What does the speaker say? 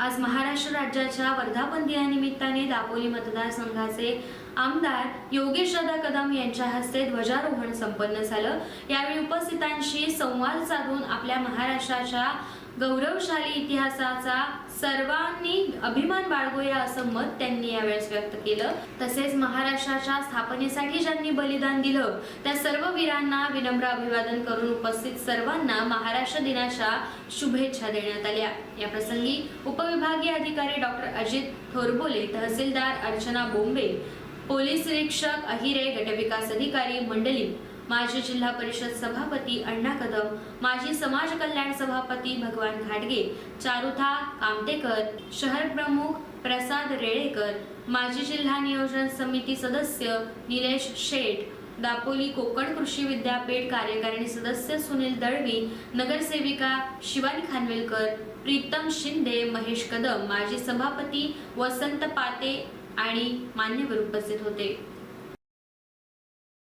आज महाराष्ट्र राज्याच्या वर्धापन दिनानिमित्ताने दापोली मतदारसंघाचे आमदार योगेशदा कदम यांच्या हस्ते ध्वजारोहण संपन्न झालं. यावेळी उपस्थितांशी संवाद साधून आपल्या महाराष्ट्राच्या गौरवशाली इतिहासाचा सर्वांनी अभिमान बाळगूया असं मत त्यांनी यावेळेस व्यक्त केलं. तसेच महाराष्ट्राच्या स्थापनेसाठी ज्यांनी बलिदान दिलं त्या सर्व वीरांना विनम्र अभिवादन करून उपस्थित सर्वांना महाराष्ट्र दिनाच्या शुभेच्छा देण्यात आल्या. या प्रसंगी उपविभागीय अधिकारी डॉक्टर अजित थोरबोले तहसीलदार अर्चना बोंबे पोलीस निरीक्षक अहिरे गटविकास अधिकारी मंडळी माजी जिल्हा परिषद सभापती अण्णा कदम माजी समाज कल्याण सभापती भगवान घाटगे चारुथा कामतेकर शहर प्रमुख प्रसाद रेळेकर माजी जिल्हा नियोजन समिती सदस्य निलेश शेठ दापोली कोकण कृषी विद्यापीठ कार्यकारिणी सदस्य सुनील दळवी नगरसेविका शिवानी खानवेलकर प्रीतम शिंदे महेश कदम माजी सभापती वसंत पाते आणि मान्यवर उपस्थित होते.